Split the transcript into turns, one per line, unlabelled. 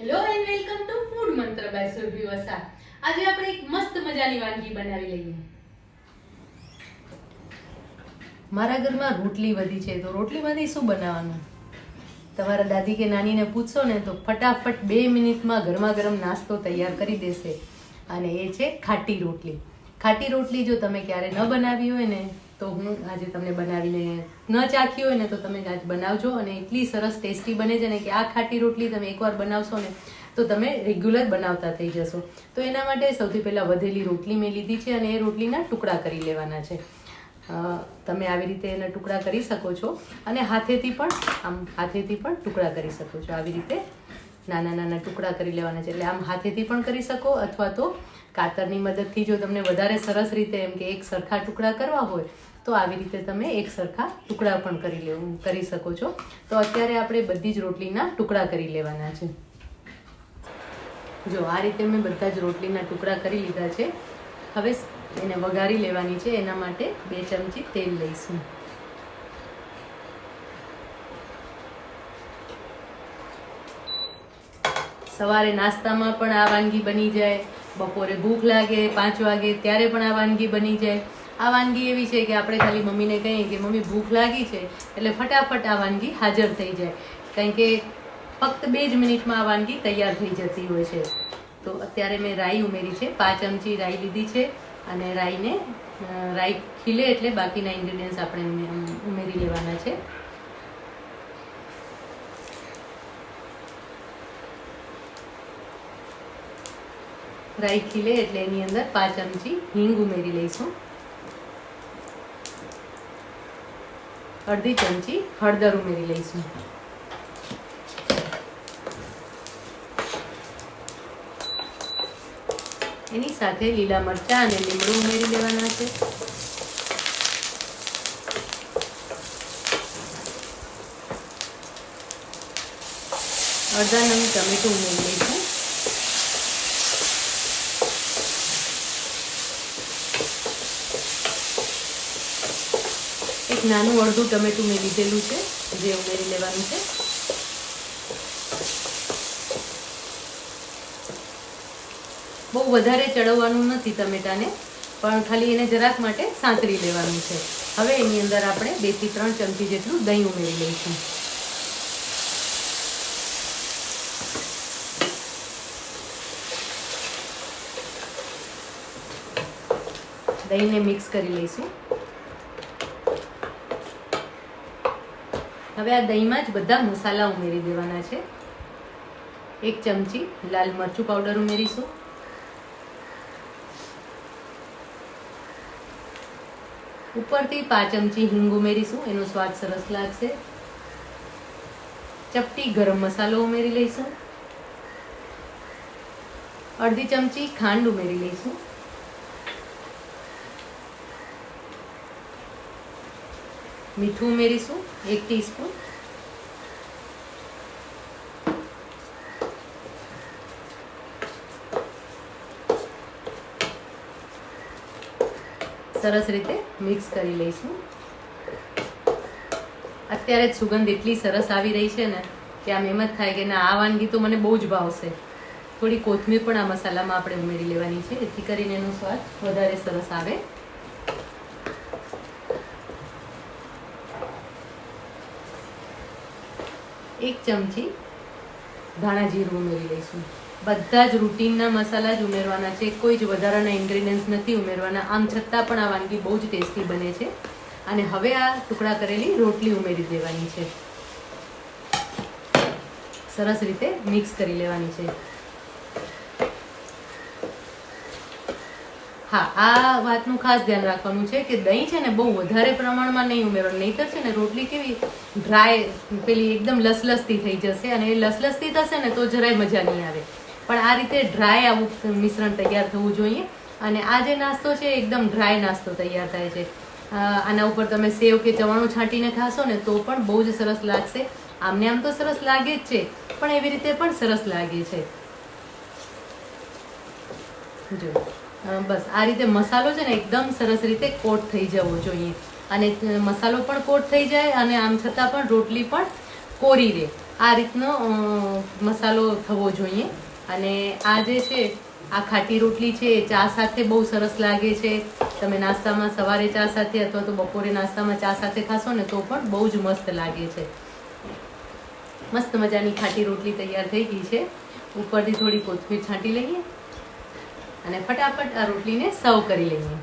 Hello and welcome to food Mantra by Surbhi Vasa આજે આપણે એક મસ્ત મજાની વાનગી બનાવી લઈએ. મારા ઘરમાં રોટલી વધી છે, તો રોટલીમાંથી શું બનાવવાનું? તમારા દાદી કે નાનીને પૂછશો ને, તો ફટાફટ બે મિનિટમાં ગરમા ગરમ નાસ્તો તૈયાર કરી દેશે. અને એ છે ખાટી રોટલી. ખાટી રોટલી જો તમે ક્યારે ન બનાવી હોય ને તો હું આજે તમને બનાવીને ન ચાખી હોય ને તો તમે આજ બનાવજો અને એટલી સરસ ટેસ્ટી બને છે ને કે આ ખાટી રોટલી તમે એકવાર બનાવશો ને તો તમે રેગ્યુલર બનાવતા થઈ જશો. તો એના માટે સૌથી પહેલાં વધેલી રોટલી મેં લીધી છે અને એ રોટલીના ટુકડા કરી લેવાના છે. તમે આવી રીતે એના ટુકડા કરી શકો છો અને હાથેથી પણ, આમ હાથેથી પણ ટુકડા કરી શકો છો. આવી રીતે નાના નાના ટુકડા કરી લેવાના છે. એટલે આમ હાથેથી પણ કરી શકો અથવા તો કાતરની મદદથી જો તમને વધારે સરસ રીતે એમ કે એક સરખા ટુકડા કરવા હોય, તો આવી રીતે તમે એક સરખા ટુકડા પણ કરી લેવું, કરી શકો છો. તો અત્યારે આપણે બધી જ રોટલીના ટુકડા કરી લેવાના છે. જો આ રીતે મેં બધા જ રોટલીના ટુકડા કરી લીધા છે. હવે એને વઘારી લેવાની છે. એના માટે બે ચમચી તેલ લઈશું. સવારે નાસ્તામાં પણ આ વાનગી બની જાય, બપોરે ભૂખ લાગે, પાંચ વાગે ત્યારે પણ આ વાનગી બની જાય. આ વાનગી એવી છે કે આપણે ખાલી મમ્મીને કહીએ કે, મમ્મી, ભૂખ લાગી છે, એટલે ફટાફટ આ વાનગી હાજર થઈ જાય. કારણ કે ફક્ત બે જ મિનિટમાં આ વાનગી તૈયાર થઈ જતી હોય છે. તો અત્યારે મેં રાઈ ઉમેરી છે. પાંચ ચમચી રાઈ લીધી છે અને રાઈને રાઈ ખીલે એટલે બાકીના ઇન્ગ્રીડિયન્ટ્સ આપણે ઉમેરી લેવાના છે. રાઈ ખીલે એટલે એની અંદર પાંચ ચમચી હિંગ ઉમેરી લઈશું. અડધી ચમચી હળદર ઉમેરી લઈશું. એની સાથે લીલા મરચાં અને લીમડું ઉમેરી લેવાના છે. અડધા નંગ ટમેટું ઉમેરી લઈશું. એક નાનું અડધું ટમેટું મેં લીધેલું છે, જે ઉમેરી લેવાનું છે. બહુ વધારે ચડવવાનું નથી ટમેટાને, પણ ખાલી એને જરાક માટે સાંતરી લેવાનું છે. હવે એની અંદર આપણે બેથી ત્રણ ચમચી જેટલું દહીં ઉમેરી લઈશું. દહીંને મિક્સ કરી લઈશું. હવે આ દહીંમાં જ બધા મસાલા ઉમેરી દેવાના છે. એક ચમચી લાલ મરચું પાવડર ઉમેરીશું. ઉપરથી પાંચ ચમચી હિંગ ઉમેરીશું, એનો સ્વાદ સરસ લાગશે. ચપટી ગરમ મસાલો ઉમેરી લઈશું. અડધી ચમચી ખાંડ ઉમેરી લઈશું. મીઠું ઉમેરીશું, એક ટીસ્પૂન. સરસ રીતે મિક્સ કરી લઈશું. અત્યારે જ સુગંધ એટલી સરસ આવી રહી છે ને કે આમ એમ જ થાય કે ના, આ વાનગી તો મને બહુ જ ભાવશે. થોડી કોથમીર પણ આ મસાલામાં આપણે ઉમેરી લેવાની છે, જેથી કરીને એનો સ્વાદ વધારે સરસ આવે. એક ચમચી ધાણા જીરું ઉમેરી લઈશું. બધા જ રૂટીનના મસાલા જ ઉમેરવાના છે. કોઈ જ વધારાના ઇન્ગ્રીડિયન્ટ્સ નથી ઉમેરવાના. આમ છતાં પણ આ વાનગી બહુ જ ટેસ્ટી બને છે. અને હવે આ ટુકડા કરેલી રોટલી ઉમેરી દેવાની છે. સરસ રીતે મિક્સ કરી લેવાની છે. હા, આ વાતનું ખાસ ધ્યાન રાખવાનું છે કે દહીં છે ને બહુ વધારે પ્રમાણમાં નહીં ઉમેરવાનું નહીંતર છે ને રોટલી કેવી ડ્રાય પેલી એકદમ લસલસતી થઈ જશે અને એ લસલસતી થશે ને તો જરાય મજા નહીં આવે. પણ આ રીતે ડ્રાય આવું મિશ્રણ તૈયાર થવું જોઈએ અને આ જે નાસ્તો છે એકદમ ડ્રાય નાસ્તો તૈયાર થાય છે. આના ઉપર તમે સેવ કે ચવાણું છાંટીને ખાશો ને તો પણ બહુ જ સરસ લાગશે. આમને આમ તો સરસ લાગે જ છે, પણ એવી રીતે પણ સરસ લાગે છે. જો. બસ, આ રીતે મસાલો છે ને એકદમ સરસ રીતે કોટ થઈ જવો જોઈએ. અને મસાલો પણ કોટ થઈ જાય અને આમ છતાં પણ રોટલી પણ કોરી રહે. આ રીતનો મસાલો થવો જોઈએ. અને આ જે છે, આ ખાટી રોટલી છે ચા સાથે બહુ સરસ લાગે છે. તમે નાસ્તામાં સવારે ચા સાથે અથવા તો બપોરે નાસ્તામાં ચા સાથે ખાશો ને તો પણ બહુ જ મસ્ત લાગે છે. મસ્ત મજાની ખાટી રોટલી તૈયાર થઈ ગઈ છે. ઉપરથી થોડી કોથમીર છાંટી લઈએ. અને ફટાફટ આ રોટલીને સર્વ કરી લઈએ.